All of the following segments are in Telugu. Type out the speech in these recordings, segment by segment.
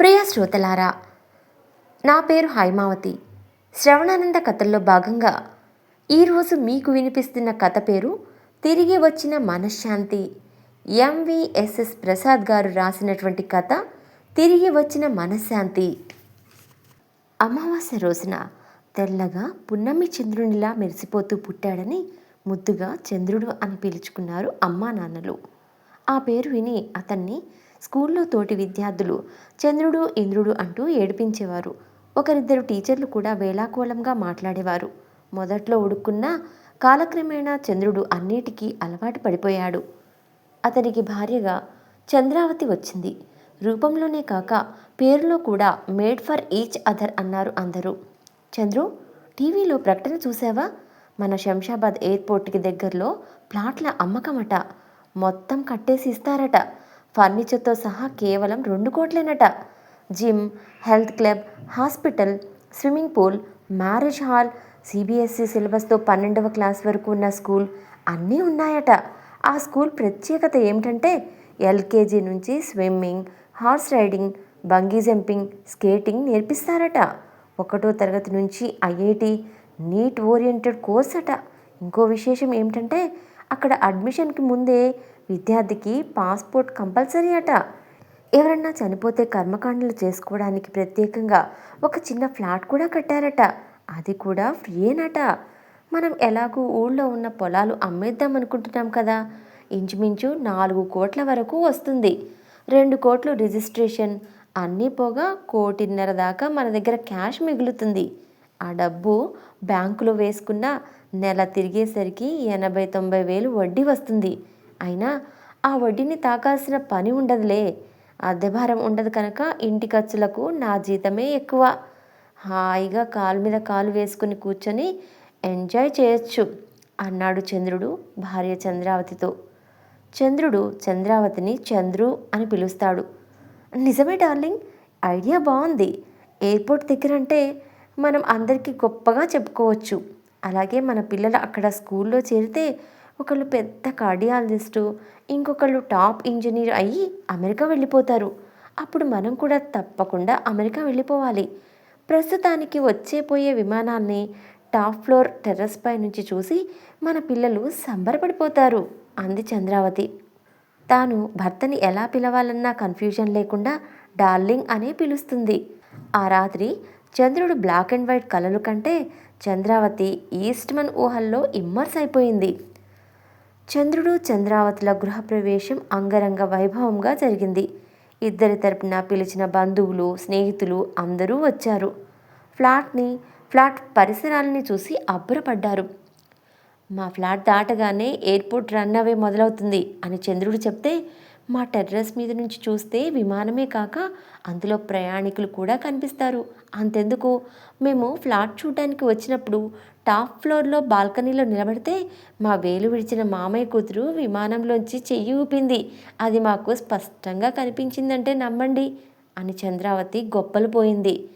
ప్రియ శ్రోతలారా నా పేరు హైమావతి. శ్రవణానంద కథల్లో భాగంగా ఈరోజు మీకు వినిపిస్తున్న కథ పేరు తిరిగి వచ్చిన మనశ్శాంతి. ఎంవిఎస్ఎస్ ప్రసాద్ గారు రాసినటువంటి కథ తిరిగి వచ్చిన మనశ్శాంతి. అమావాస్య రోజున తెల్లగా పున్నమి చంద్రునిలా మెరిసిపోతూ పుట్టాడని ముద్దుగా చంద్రుడు అని పిలుచుకున్నారు అమ్మా నాన్నలు. ఆ పేరు విని అతన్ని స్కూల్లో తోటి విద్యార్థులు చంద్రుడు ఇంద్రుడు అంటూ ఏడిపించేవారు. ఒకరిద్దరు టీచర్లు కూడా వేలాకోళంగా మాట్లాడేవారు. మొదట్లో ఉడుక్కున్న కాలక్రమేణా చంద్రుడు అన్నిటికీ అలవాటు పడిపోయాడు. అతనికి భార్యగా చంద్రావతి వచ్చింది. రూపంలోనే కాక పేరులో కూడా మేడ్ ఫర్ ఈచ్ అదర్ అన్నారు అందరూ. చంద్రు టీవీలో ప్రకటన చూసావా మన శంషాబాద్ ఎయిర్పోర్ట్కి దగ్గరలో ప్లాట్ల అమ్మకమట. మొత్తం కట్టేసి ఇస్తారట. ఫర్నిచర్తో సహా కేవలం రెండు కోట్లేనట. Gym health club hospital swimming pool marriage hall CBSE సిలబస్తో పన్నెండవ క్లాస్ వరకు ఉన్న స్కూల్ అన్నీ ఉన్నాయట. ఆ స్కూల్ ప్రత్యేకత ఏమిటంటే ఎల్కేజీ నుంచి swimming horse riding bungee jumping skating నేర్పిస్తారట. ఒకటో తరగతి నుంచి ఐఐటి నీట్ ఓరియంటెడ్ కోర్స్ అట ఇంకో విశేషం ఏమిటంటే అక్కడ అడ్మిషన్కి ముందే విద్యార్థికి పాస్పోర్ట్ కంపల్సరీ అట. ఎవరన్నా చనిపోతే కర్మకాండలు చేసుకోవడానికి ప్రత్యేకంగా ఒక చిన్న ఫ్లాట్ కూడా కట్టారట. అది కూడా ఫ్రీయేనట. మనం ఎలాగూ ఊళ్ళో ఉన్న పొలాలు అమ్మేద్దాం అనుకుంటున్నాం కదా. ఇంచుమించు నాలుగు కోట్ల వరకు వస్తుంది. రెండు కోట్లు రిజిస్ట్రేషన్ అన్నీ పోగా కోటిన్నర దాకా మన దగ్గర క్యాష్ మిగులుతుంది. ఆ డబ్బు బ్యాంకులో వేసుకున్న నెల తిరిగేసరికి ఎనభై తొంభై వేలు వడ్డీ వస్తుంది. అయినా ఆ వడ్డీని తాకాల్సిన పని ఉండదులే. అద్దె భారం ఉండదు కనుక ఇంటి ఖర్చులకు నా జీతమే ఎక్కువ. హాయిగా కాలు మీద కాలు వేసుకుని కూర్చొని ఎంజాయ్ చేయొచ్చు అన్నాడు చంద్రుడు భార్య చంద్రావతితో. చంద్రుడు చంద్రావతిని చంద్రు అని పిలుస్తాడు. నిజమే డార్లింగ్ ఐడియా బాగుంది. ఎయిర్పోర్ట్ దగ్గర అంటే మనం అందరికీ గొప్పగా చెప్పుకోవచ్చు. అలాగే మన పిల్లలు అక్కడ స్కూల్లో చేరితే ఒకళ్ళు పెద్ద కార్డియాలజిస్టు ఇంకొకళ్ళు టాప్ ఇంజనీర్ అయ్యి అమెరికా వెళ్ళిపోతారు. అప్పుడు మనం కూడా తప్పకుండా అమెరికా వెళ్ళిపోవాలి. ప్రస్తుతానికి వచ్చే పోయే విమానాన్ని టాప్ ఫ్లోర్ టెర్రస్ పై నుంచి చూసి మన పిల్లలు సంబరపడిపోతారు. అంది చంద్రావతి. తాను భర్తని ఎలా పిలవాలన్నా కన్ఫ్యూజన్ లేకుండా డార్లింగ్ అనే పిలుస్తుంది. ఆ రాత్రి చంద్రుడు బ్లాక్ అండ్ వైట్ కలలు కంటే చంద్రావతి ఈస్ట్మన్ ఊహల్లో ఇమ్మర్స్ అయిపోయింది. చంద్రుడు చంద్రావతుల గృహప్రవేశం అంగరంగ వైభవంగా జరిగింది. ఇద్దరి తరపున పిలిచిన బంధువులు స్నేహితులు అందరూ వచ్చారు. ఫ్లాట్ని ఫ్లాట్ పరిసరాలని చూసి అబ్బురపడ్డారు. మా ఫ్లాట్ దాటగానే ఎయిర్పోర్ట్ రన్ అవే మొదలవుతుంది అని చంద్రుడు చెప్తే మా టెర్రస్ మీద నుంచి చూస్తే విమానమే కాక అందులో ప్రయాణికులు కూడా కనిపిస్తారు. అంతెందుకు? మేము ఫ్లాట్ చూడడానికి వచ్చినప్పుడు టాప్ ఫ్లోర్లో బాల్కనీలో నిలబడితే మా వేలు విడిచిన మామయ్య కూతురు విమానంలోంచి చెయ్యి ఊపింది. అది మాకు స్పష్టంగా కనిపించిందంటే నమ్మండి అని చంద్రావతి గొప్పలు పోయింది.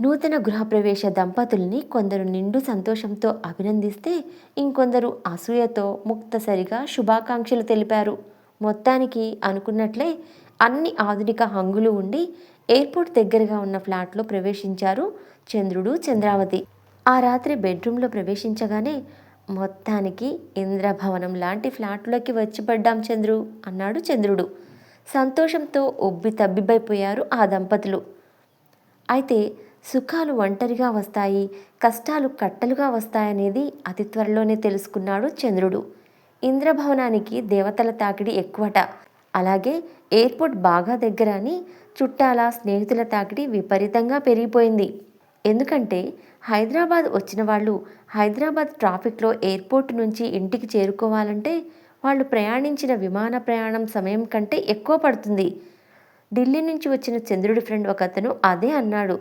నూతన గృహప్రవేశ దంపతుల్ని కొందరు నిండు సంతోషంతో అభినందిస్తే ఇంకొందరు అసూయతో ముక్తసరిగా శుభాకాంక్షలు తెలిపారు. మొత్తానికి అనుకున్నట్లే అన్ని ఆధునిక హంగులు ఉండి ఎయిర్పోర్ట్ దగ్గరగా ఉన్న ఫ్లాట్లో ప్రవేశించారు చంద్రుడు చంద్రావతి. ఆ రాత్రి బెడ్రూమ్లో ప్రవేశించగానే మొత్తానికి ఇంద్రభవనం లాంటి ఫ్లాట్లోకి వచ్చి పడ్డాం చంద్రు అన్నాడు చంద్రుడు. సంతోషంతో ఒబ్బి తబ్బిబైపోయారు ఆ దంపతులు. అయితే సుఖాలు ఒంటరిగా వస్తాయి కష్టాలు కట్టలుగా వస్తాయనేది అతి త్వరలోనే తెలుసుకున్నాడు చంద్రుడు. ఇంద్రభవనానికి దేవతల తాకిడి ఎక్కువట. అలాగే ఎయిర్పోర్ట్ బాగా దగ్గర అని చుట్టాల స్నేహితుల తాకిడి విపరీతంగా పెరిగిపోయింది. ఎందుకంటే హైదరాబాద్ వచ్చిన వాళ్ళు హైదరాబాద్ ట్రాఫిక్లో ఎయిర్పోర్ట్ నుంచి ఇంటికి చేరుకోవాలంటే వాళ్ళు ప్రయాణించిన విమాన ప్రయాణం సమయం కంటే ఎక్కువ పడుతుంది. ఢిల్లీ నుంచి వచ్చిన చంద్రుడి ఫ్రెండ్ ఒక అతను అదే అన్నాడు.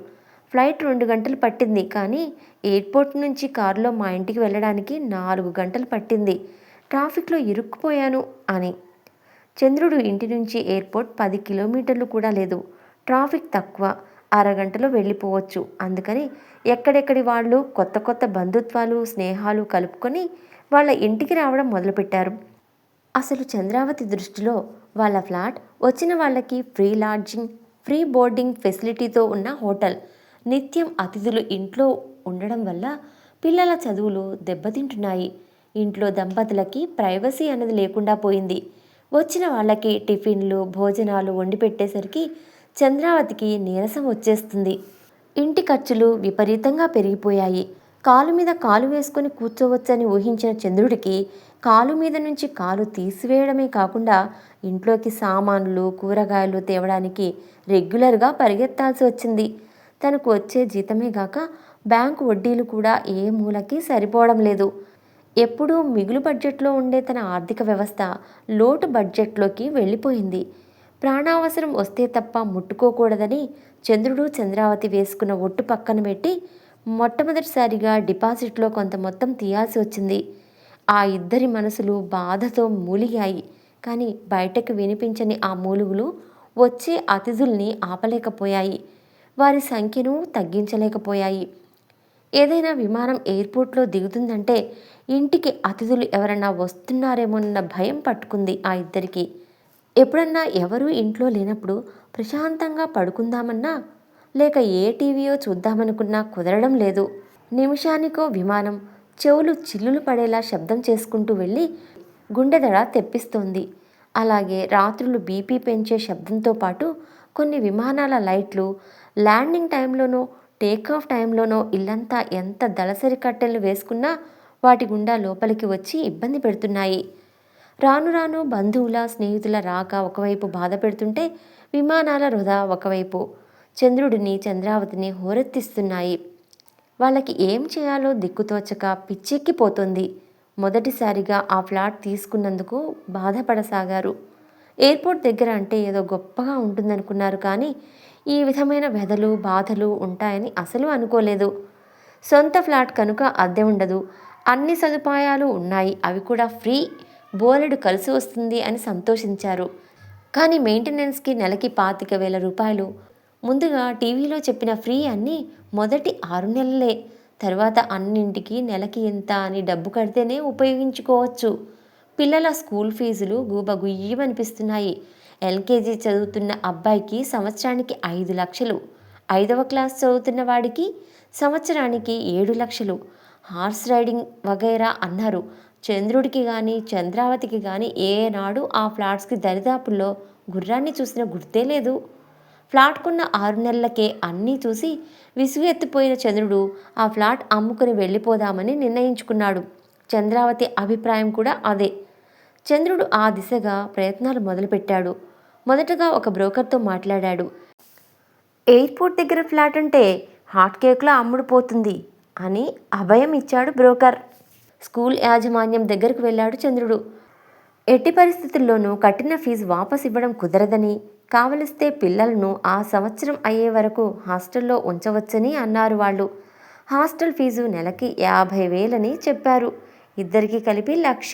ఫ్లైట్ రెండు గంటలు పట్టింది కానీ ఎయిర్పోర్ట్ నుంచి కారులో మా ఇంటికి వెళ్ళడానికి నాలుగు గంటలు పట్టింది. ట్రాఫిక్లో ఇరుక్కుపోయాను అని. చంద్రుడు ఇంటి నుంచి ఎయిర్పోర్ట్ పది కిలోమీటర్లు కూడా లేదు. ట్రాఫిక్ తక్కువ. అరగంటలో వెళ్ళిపోవచ్చు. అందుకని ఎక్కడెక్కడి వాళ్ళు కొత్త కొత్త బంధుత్వాలు స్నేహాలు కలుపుకొని వాళ్ళ ఇంటికి రావడం మొదలుపెట్టారు. అసలు చంద్రావతి దృష్టిలో వాళ్ళ ఫ్లాట్ వచ్చిన వాళ్ళకి ఫ్రీ లాడ్జింగ్ ఫ్రీ బోర్డింగ్ ఫెసిలిటీతో ఉన్న హోటల్. నిత్యం అతిథులు ఇంట్లో ఉండడం వల్ల పిల్లల చదువులు దెబ్బతింటున్నాయి. ఇంట్లో దంపతులకి ప్రైవసీ అనేది లేకుండా పోయింది. వచ్చిన వాళ్ళకి టిఫిన్లు భోజనాలు వండి పెట్టేసరికి చంద్రావతికి నీరసం వచ్చేస్తుంది. ఇంటి ఖర్చులు విపరీతంగా పెరిగిపోయాయి. కాలు మీద కాలు వేసుకొని కూర్చోవచ్చని ఊహించిన చంద్రుడికి కాలు మీద నుంచి కాలు తీసివేయడమే కాకుండా ఇంట్లోకి సామాన్లు కూరగాయలు తేవడానికి రెగ్యులర్గా పరిగెత్తాల్సి వచ్చింది. తనకు వచ్చే జీతమే గాక బ్యాంకు వడ్డీలు కూడా ఏ మూలకి సరిపోవడం లేదు. ఎప్పుడూ మిగులు బడ్జెట్లో ఉండే తన ఆర్థిక వ్యవస్థ లోటు బడ్జెట్లోకి వెళ్ళిపోయింది. ప్రాణావసరం వస్తే తప్ప ముట్టుకోకూడదని చంద్రుడు చంద్రావతి వేసుకున్న ఒట్టు పక్కన పెట్టి మొట్టమొదటిసారిగా డిపాజిట్లో కొంత మొత్తం తీయాల్సి వచ్చింది. ఆ ఇద్దరి మనసులు బాధతో మూలిగాయి. కానీ బయటకు వినిపించని ఆ మూలుగులు వచ్చే అతిథుల్ని ఆపలేకపోయాయి. వారి సంఖ్యను తగ్గించలేకపోయాయి. ఏదైనా విమానం ఎయిర్పోర్ట్లో దిగుతుందంటే ఇంటికి అతిథులు ఎవరన్నా వస్తున్నారేమోనన్న భయం పట్టుకుంది ఆ ఇద్దరికి. ఎప్పుడన్నా ఎవరూ ఇంట్లో లేనప్పుడు ప్రశాంతంగా పడుకుందామన్నా లేక ఏ టీవీయో చూద్దామనుకున్నా కుదరడం లేదు. నిమిషానికో విమానం చెవులు చిల్లులు పడేలా శబ్దం చేసుకుంటూ వెళ్ళి గుండెదడ తెప్పిస్తోంది. అలాగే రాత్రులు బీపీ పెంచే శబ్దంతో పాటు కొన్ని విమానాల లైట్లు ల్యాండింగ్ టైంలోనూ టేక్ ఆఫ్ టైంలోనో ఇల్లంతా ఎంత దళసరి కట్టెలు వేసుకున్నా వాటి గుండా లోపలికి వచ్చి ఇబ్బంది పెడుతున్నాయి. రాను రాను బంధువుల స్నేహితుల రాక ఒకవైపు బాధ పెడుతుంటే విమానాల వృధా ఒకవైపు. చంద్రుడిని చంద్రావతిని హోరెత్తిస్తున్నాయి. వాళ్ళకి ఏం చేయాలో దిక్కుతోచక పిచ్చెక్కిపోతుంది. మొదటిసారిగా ఆ ఫ్లాట్ తీసుకున్నందుకు బాధపడసాగారు. ఎయిర్పోర్ట్ దగ్గర అంటే ఏదో గొప్పగా ఉంటుందనుకున్నారు కానీ ఈ విధమైన వ్యధలు బాధలు ఉంటాయని అసలు అనుకోలేదు. సొంత ఫ్లాట్ కనుక అద్దె ఉండదు. అన్ని సదుపాయాలు ఉన్నాయి. అవి కూడా ఫ్రీ. బోలెడు కలిసి వస్తుంది అని సంతోషించారు. కానీ మెయింటెనెన్స్కి నెలకి పాతిక వేల రూపాయలు. ముందుగా టీవీలో చెప్పిన ఫ్రీ అన్నీ మొదటి ఆరు నెలలే. తర్వాత అన్నింటికి నెలకి ఎంత అని డబ్బు కడితేనే ఉపయోగించుకోవచ్చు. పిల్లల స్కూల్ ఫీజులు గూబగుయ్యమనిపిస్తున్నాయి. ఎల్కేజీ చదువుతున్న అబ్బాయికి సంవత్సరానికి ఐదు లక్షలు. ఐదవ క్లాస్ చదువుతున్న వాడికి సంవత్సరానికి ఏడు లక్షలు. హార్స్ రైడింగ్ వగైరా అన్నారు. చంద్రుడికి కానీ చంద్రావతికి కానీ ఏనాడు ఆ ఫ్లాట్స్కి దరిదాపుల్లో గుర్రాన్ని చూసిన గుర్తే లేదు. ఫ్లాట్కున్న ఆరు నెలలకే అన్నీ చూసి విసుగు ఎత్తిపోయిన చంద్రుడు ఆ ఫ్లాట్ అమ్ముకుని వెళ్ళిపోదామని నిర్ణయించుకున్నాడు. చంద్రావతి అభిప్రాయం కూడా అదే. చంద్రుడు ఆ దిశగా ప్రయత్నాలు మొదలుపెట్టాడు. మొదటగా ఒక బ్రోకర్తో మాట్లాడాడు. ఎయిర్పోర్ట్ దగ్గర ఫ్లాట్ అంటే హాట్ కేక్లో అమ్ముడుపోతుంది అని అభయం ఇచ్చాడు బ్రోకర్. స్కూల్ యాజమాన్యం దగ్గరకు వెళ్ళాడు చంద్రుడు. ఎట్టి పరిస్థితుల్లోనూ కట్టిన ఫీజు వాపస్ ఇవ్వడం కుదరదని కావలిస్తే పిల్లలను ఆ సంవత్సరం అయ్యే వరకు హాస్టల్లో ఉంచవచ్చని అన్నారు వాళ్ళు. హాస్టల్ ఫీజు నెలకి యాభై వేలని చెప్పారు. ఇద్దరికీ కలిపి లక్ష.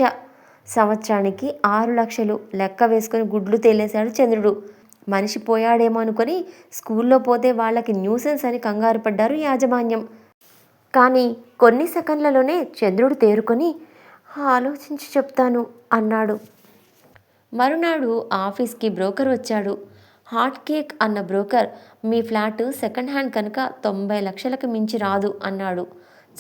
సంవత్సరానికి ఆరు లక్షలు లెక్క వేసుకొని గుడ్లు తేలేశాడు చంద్రుడు. మనిషి పోయాడేమో అనుకొని స్కూల్లో పోతే వాళ్ళకి న్యూసెన్స్ అని కంగారు పడ్డారు యాజమాన్యం. కానీ కొన్ని సెకండ్లలోనే చంద్రుడు తేరుకొని ఆలోచించి చెప్తాను అన్నాడు. మరునాడు ఆఫీస్కి బ్రోకర్ వచ్చాడు. హాట్ కేక్ అన్న బ్రోకర్ మీ ఫ్లాట్ సెకండ్ హ్యాండ్ కనుక తొంభై లక్షలకు మించి రాదు అన్నాడు.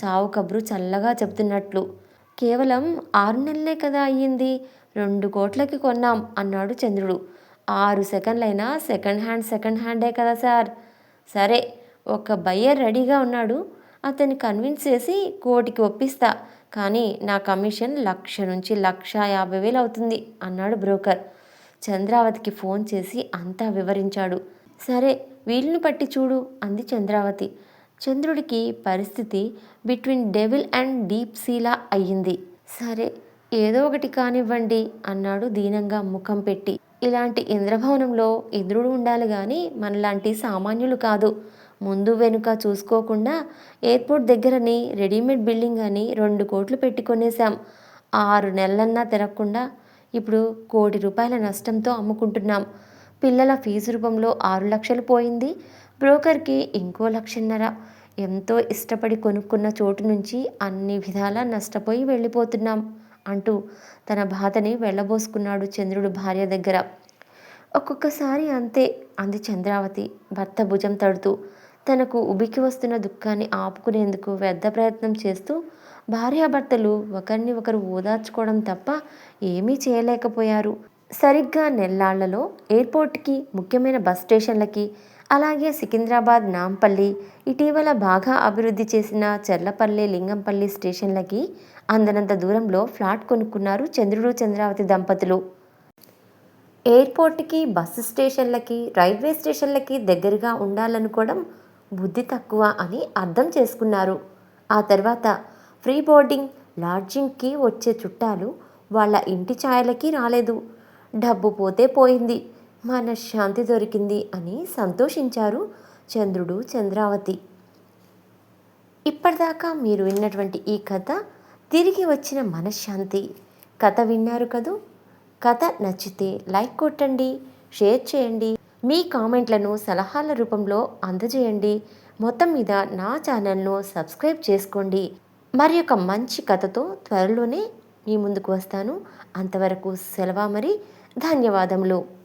చావు కబురు చల్లగా చెప్తున్నట్లు. కేవలం ఆరు నెలలే కదా అయ్యింది. రెండు కోట్లకి కొన్నాం అన్నాడు చంద్రుడు. ఆరు సెకండ్లైనా సెకండ్ హ్యాండ్ సెకండ్ హ్యాండే కదా సార్. సరే ఒక బయ్యర్ రెడీగా ఉన్నాడు. అతన్ని కన్విన్స్ చేసి కోటికి ఒప్పిస్తా. కానీ నా కమిషన్ లక్ష నుంచి లక్ష యాభై వేలు అవుతుంది అన్నాడు బ్రోకర్. చంద్రావతికి ఫోన్ చేసి అంతా వివరించాడు. సరే వీళ్ళని పట్టి చూడు అంది చంద్రావతి. చంద్రుడికి పరిస్థితి బిట్వీన్ డెవిల్ అండ్ డీప్ సీలా అయ్యింది. సరే ఏదో ఒకటి కానివ్వండి అన్నాడు దీనంగా ముఖం పెట్టి. ఇలాంటి ఇంద్రభవనంలో ఇంద్రుడు ఉండాలి కానీ మనలాంటి సామాన్యులు కాదు. ముందు వెనుక చూసుకోకుండా ఎయిర్పోర్ట్ దగ్గరని రెడీమేడ్ బిల్డింగ్ అని రెండు కోట్లు పెట్టుకొనేశాం. ఆరు నెలలన్నా తిరగకుండా ఇప్పుడు కోటి రూపాయల నష్టంతో అమ్ముకుంటున్నాం. పిల్లల ఫీజు రూపంలో ఆరు లక్షలు పోయింది. బ్రోకర్కి ఇంకో లక్షన్నర. ఎంతో ఇష్టపడి కొనుక్కున్న చోటు నుంచి అన్ని విధాలా నష్టపోయి వెళ్ళిపోతున్నాం అంటూ తన బాధని వెళ్ళబోసుకున్నాడు చంద్రుడు భార్య దగ్గర. ఒక్కొక్కసారి అంతే అంది చంద్రావతి భర్త భుజం తడుతూ. తనకు ఉబికి వస్తున్న దుఃఖాన్ని ఆపుకునేందుకు వ్యర్థ ప్రయత్నం చేస్తూ భార్యాభర్తలు ఒకరిని ఒకరు ఓదార్చుకోవడం తప్ప ఏమీ చేయలేకపోయారు. సరిగ్గా నెల్లాళ్ళలో ఎయిర్పోర్ట్కి ముఖ్యమైన బస్ స్టేషన్లకి అలాగే సికింద్రాబాద్ నాంపల్లి ఇటీవల బాగా అభివృద్ధి చేసిన చెర్లపల్లి లింగంపల్లి స్టేషన్లకి అందనంత దూరంలో ఫ్లాట్ కొనుక్కున్నారు చంద్రుడు చంద్రావతి దంపతులు. ఎయిర్పోర్ట్కి బస్సు స్టేషన్లకి రైల్వే స్టేషన్లకి దగ్గరగా ఉండాలనుకోవడం బుద్ధి తక్కువ అని అర్థం చేసుకున్నారు. ఆ తర్వాత ఫ్రీ బోర్డింగ్ లాడ్జింగ్కి వచ్చే చుట్టాలు వాళ్ళ ఇంటి ఛాయలకి రాలేదు. డబ్బు పోతే పోయింది. మనశ్శాంతి దొరికింది అని సంతోషించారు చంద్రుడు చంద్రావతి. ఇప్పటిదాకా మీరు విన్నటువంటి ఈ కథ తిరిగి వచ్చిన మనశ్శాంతి. కథ విన్నారు కదూ? కథ నచ్చితే లైక్ కొట్టండి షేర్ చేయండి మీ కామెంట్లను సలహాల రూపంలో అందజేయండి. మొత్తం మీద నా ఛానల్ను సబ్స్క్రైబ్ చేసుకోండి. మరి ఒక మంచి కథతో త్వరలోనే మీ ముందుకు వస్తాను. అంతవరకు సెలవు మరి? ధన్యవాదములు.